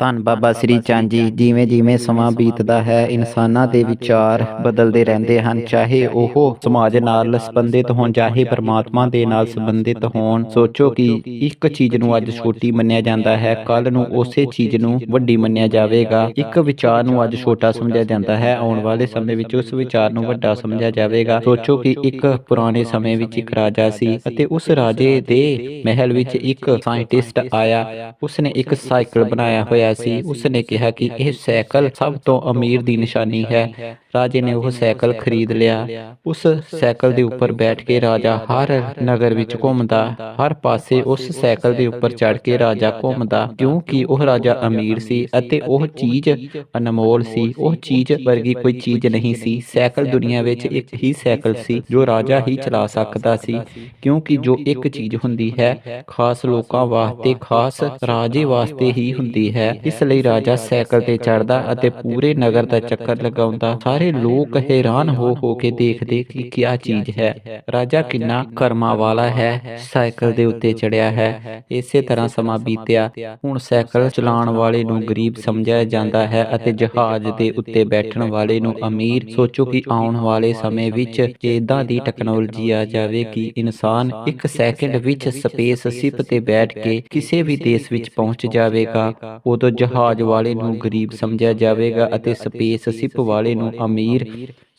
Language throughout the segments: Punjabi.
ਧੰਨ ਬਾਬਾ ਸ੍ਰੀ ਚੰਦ ਜੀ ਜਿਵੇਂ ਜਿਵੇਂ ਸਮਾਂ ਬੀਤਦਾ ਹੈ ਇਨਸਾਨਾਂ ਦੇ ਵਿਚਾਰ ਬਦਲਦੇ ਰਹਿੰਦੇ ਹਨ ਚਾਹੇ ਉਹ ਸਮਾਜ ਨਾਲ ਸੰਬੰਧਿਤ ਹੋਣ ਚਾਹੇ ਪਰਮਾਤਮਾ ਦੇ ਨਾਲ ਸੰਬੰਧਿਤ ਹੋਣ ਸੋਚੋ ਕਿ ਇੱਕ ਚੀਜ਼ ਨੂੰ ਅੱਜ ਛੋਟੀ ਮੰਨਿਆ ਜਾਂਦਾ ਹੈ ਕੱਲ ਨੂੰ ਉਸੇ ਚੀਜ਼ ਨੂੰ ਵੱਡੀ ਮੰਨਿਆ ਜਾਵੇਗਾ ਇੱਕ ਵਿਚਾਰ ਨੂੰ ਅੱਜ ਛੋਟਾ ਸਮਝਿਆ ਜਾਂਦਾ ਹੈ ਆਉਣ ਵਾਲੇ ਸਮੇਂ ਵਿੱਚ ਉਸ ਵਿਚਾਰ ਨੂੰ ਵੱਡਾ ਸਮਝਿਆ ਜਾਵੇਗਾ ਸੋਚੋ ਕਿ ਇੱਕ ਪੁਰਾਣੇ ਸਮੇਂ ਵਿੱਚ ਇੱਕ ਰਾਜਾ ਸੀ ਅਤੇ ਉਸ ਰਾਜੇ ਦੇ ਮਹਿਲ ਵਿੱਚ ਇੱਕ ਸਾਇੰਟਿਸਟ ਆਇਆ ਉਸਨੇ ਇੱਕ ਸਾਈਕਲ ਬਣਾਇਆ ਹੋਇਆ ਸੀ ਉਸਨੇ ਕਿਹਾ ਕਿ ਇਹ ਸਾਈਕਲ ਸਭ ਤੋਂ ਅਮੀਰ ਦੀ ਨਿਸ਼ਾਨੀ ਹੈ। ਰਾਜੇ ਨੇ ਉਹ ਸਾਈਕਲ ਖਰੀਦ ਲਿਆ। ਉਸ ਸਾਈਕਲ ਦੇ ਉੱਪਰ ਬੈਠ ਕੇ ਰਾਜਾ ਹਰ ਨਗਰ ਵਿੱਚ ਘੁੰਮਦਾ ਹਰ ਪਾਸੇ ਉਸ ਸਾਈਕਲ ਦੇ ਉੱਪਰ ਚੜ ਕੇ ਰਾਜਾ ਘੁੰਮਦਾ। ਕਿਉਂਕਿ ਉਹ ਰਾਜਾ ਅਮੀਰ ਸੀ ਅਤੇ ਉਹ ਚੀਜ਼ ਅਨਮੋਲ ਸੀ। ਉਹ ਚੀਜ਼ ਵਰਗੀ ਕੋਈ ਚੀਜ਼ ਨਹੀਂ ਸੀ। ਸਾਈਕਲ ਦੁਨੀਆ ਵਿੱਚ ਇੱਕ ਹੀ ਸਾਈਕਲ ਸੀ ਜੋ ਰਾਜਾ ਹੀ ਚਲਾ ਸਕਦਾ ਸੀ। ਕਿਉਂਕਿ ਜੋ ਇੱਕ ਚੀਜ਼ ਹੁੰਦੀ ਹੈ ਖਾਸ ਲੋਕਾਂ ਵਾਸਤੇ ਖਾਸ ਰਾਜੇ ਵਾਸਤੇ ਹੀ ਹੁੰਦੀ ਹੈ। ਇਸ ਲਈ ਰਾਜਾ ਸਾਈਕਲ ਤੇ ਚੜਦਾ ਅਤੇ ਪੂਰੇ ਨਗਰ ਦਾ ਚੱਕਰ ਲਗਾਉਂਦਾ। ਸਾਰੇ ਲੋਕ ਹੈਰਾਨ ਹੋ ਹੋ ਕੇ ਦੇਖਦੇ ਕਿ ਕੀ ਚੀਜ਼ ਹੈ। ਰਾਜਾ ਕਿੰਨਾ ਕਰਮਾਂ ਵਾਲਾ ਹੈ। ਸਾਈਕਲ ਦੇ ਉੱਤੇ ਚੜਿਆ ਹੈ। ਇਸੇ ਤਰ੍ਹਾਂ ਸਮਾਂ ਬੀਤਿਆ। ਹੁਣ ਸਾਈਕਲ ਚਲਾਉਣ ਵਾਲੇ ਨੂੰ ਗਰੀਬ ਸਮਝਿਆ ਜਾਂਦਾ ਹੈ ਅਤੇ ਜਹਾਜ਼ ਦੇ ਉੱਤੇ ਬੈਠਣ ਵਾਲੇ ਨੂੰ ਅਮੀਰ ਸੋਚੋ ਕਿ ਆਉਣ ਵਾਲੇ ਸਮੇਂ ਵਿੱਚ ਇਦਾਂ ਦੀ ਟੈਕਨੋਲੋਜੀ ਆ ਜਾਵੇ ਕਿ ਇਨਸਾਨ ਇੱਕ ਸੈਕਿੰਡ ਵਿੱਚ ਸਪੇਸ ਸ਼ਿਪ ਤੇ ਬੈਠ ਕੇ ਕਿਸੇ ਵੀ ਦੇਸ਼ ਵਿੱਚ ਪਹੁੰਚ ਜਾਵੇਗਾ। ਉਦੋਂ ਜਹਾਜ਼ ਵਾਲੇ ਨੂੰ ਗਰੀਬ ਸਮਝਿਆ ਜਾਵੇਗਾ ਅਤੇ ਸਪੇਸ ਸ਼ਿਪ ਵਾਲੇ ਨੂੰ ਅਮੀਰ,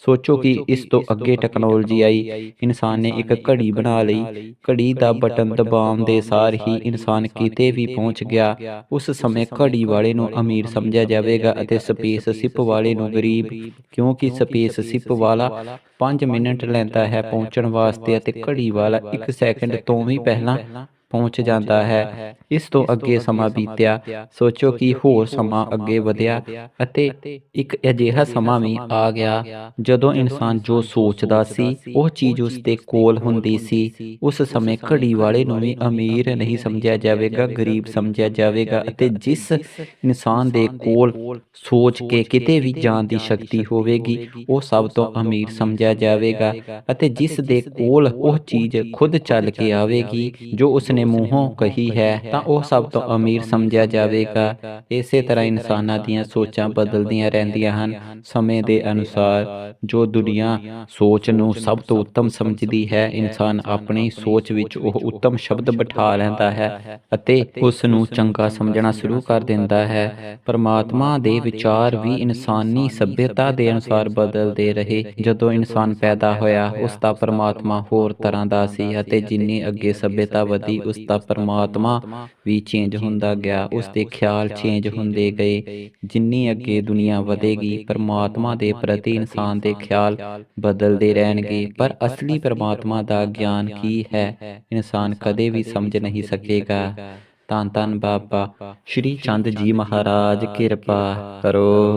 ਸੋਚੋ ਕਿ ਇਸ ਤੋਂ ਅੱਗੇ ਟੈਕਨੋਲੋਜੀ ਆਈ। ਇਨਸਾਨ ਨੇ ਇੱਕ ਘੜੀ ਬਣਾ ਲਈ। ਘੜੀ ਦਾ ਬਟਨ ਦਬਾਉਣ ਦੇ ਸਾਰ ਹੀ ਇਨਸਾਨ ਕਿਤੇ ਵੀ ਪਹੁੰਚ ਗਿਆ। ਉਸ ਸਮੇਂ ਘੜੀ ਵਾਲੇ ਨੂੰ ਅਮੀਰ ਸਮਝਿਆ ਜਾਵੇਗਾ ਅਤੇ ਸਪੇਸ ਸ਼ਿਪ ਵਾਲੇ ਨੂੰ ਗਰੀਬ, ਕਿਉਂਕਿ ਸਪੇਸ ਸ਼ਿਪ ਵਾਲਾ 5 ਮਿੰਟ ਲੈਂਦਾ ਹੈ ਪਹੁੰਚਣ ਵਾਸਤੇ ਅਤੇ ਘੜੀ ਵਾਲਾ 1 ਸੈਕਿੰਡ ਤੋਂ ਵੀ ਪਹਿਲਾਂ ਪਹੁੰਚ ਜਾਂਦਾ ਹੈ। ਇਸ ਤੋਂ ਅੱਗੇ ਸਮਾਂ ਬੀਤਿਆ। ਸੋਚੋ ਕਿ ਹੋਰ ਸਮਾਂ ਅੱਗੇ ਵਧਿਆ ਅਤੇ ਇੱਕ ਅਜਿਹਾ ਸਮਾਂ ਵੀ ਆ ਗਿਆ। ਜਦੋਂ ਇਨਸਾਨ ਜੋ ਸੋਚਦਾ ਸੀ ਉਹ ਚੀਜ਼ ਉਸ ਦੇ ਕੋਲ ਹੁੰਦੀ ਸੀ। ਉਸ ਸਮੇਂ ਘੜੀ ਵਾਲੇ ਨੂੰ ਵੀ ਅਮੀਰ ਨਹੀਂ ਸਮਝਿਆ ਜਾਵੇਗਾ ਗਰੀਬ ਸਮਝਿਆ ਜਾਵੇਗਾ ਅਤੇ ਜਿਸ ਇਨਸਾਨ ਦੇ ਕੋਲ ਸੋਚ ਕੇ ਕਿਤੇ ਵੀ ਜਾਣ ਦੀ ਸ਼ਕਤੀ ਹੋਵੇਗੀ ਉਹ ਸਭ ਤੋਂ ਅਮੀਰ ਸਮਝਿਆ ਜਾਵੇਗਾ ਅਤੇ ਜਿਸ ਦੇ ਕੋਲ ਉਹ ਚੀਜ਼ ਖੁਦ ਚੱਲ ਕੇ ਆਵੇਗੀ ਜੋ ਉਸਨੇ ਮੂੰਹੋਂ ਕਹੀ ਹੈ ਤਾਂ ਉਹ ਸਭ ਤੋਂ ਅਮੀਰ ਸਮਝਿਆ ਜਾਵੇਗਾ। ਇਸੇ ਤਰ੍ਹਾਂ ਇਨਸਾਨਾਂ ਦੀਆਂ ਸੋਚਾਂ ਬਦਲਦੀਆਂ ਰਹਿੰਦੀਆਂ ਹਨ। ਸਮੇਂ ਦੇ ਅਨੁਸਾਰ ਜੋ ਦੁਨੀਆ ਸੋਚ ਨੂੰ ਸਭ ਤੋਂ ਉੱਤਮ ਸਮਝਦੀ ਹੈ ਇਨਸਾਨ ਆਪਣੀ ਸੋਚ ਵਿੱਚ ਉਹ ਉੱਤਮ ਸ਼ਬਦ ਬਿਠਾ ਲੈਂਦਾ ਹੈ ਅਤੇ ਉਸ ਨੂੰ ਚੰਗਾ ਸਮਝਣਾ ਸ਼ੁਰੂ ਕਰ ਦਿੰਦਾ ਹੈ ਪਰਮਾਤਮਾ ਦੇ ਵਿਚਾਰ ਵੀ ਇਨਸਾਨੀ ਸਭਿਅਤਾ ਦੇ ਅਨੁਸਾਰ ਬਦਲਦੇ ਰਹੇ। ਜਦੋਂ ਇਨਸਾਨ ਪੈਦਾ ਹੋਇਆ, ਉਸ ਦਾ ਪਰਮਾਤਮਾ ਹੋਰ ਤਰ੍ਹਾਂ ਦਾ ਸੀ ਅਤੇ ਜਿੰਨੀ ਅੱਗੇ ਸਭਿਅਤਾ ਵਧੀ, ਉਸ ਦਾ ਪਰਮਾਤਮਾ ਵੀ ਚੇਂਜ ਹੁੰਦਾ ਗਿਆ। ਉਸ ਦੇ ਖਿਆਲ ਚੇਂਜ ਹੁੰਦੇ ਗਏ। ਜਿੰਨੀ ਅੱਗੇ ਦੁਨੀਆ ਵਧੇਗੀ, ਪਰਮਾਤਮਾ ਦੇ ਪ੍ਰਤੀ ਇਨਸਾਨ ਦੇ ਖਿਆਲ ਬਦਲਦੇ ਰਹਿਣਗੇ। ਪਰ ਅਸਲੀ ਪਰਮਾਤਮਾ ਦਾ ਗਿਆਨ ਕੀ ਹੈ? ਇਨਸਾਨ ਕਦੇ ਵੀ ਸਮਝ ਨਹੀਂ ਸਕੇਗਾ। ਤਾਂ ਤਨ ਬਾਬਾ ਸ਼੍ਰੀ ਚੰਦ ਜੀ ਮਹਾਰਾਜ ਕਿਰਪਾ ਕਰੋ।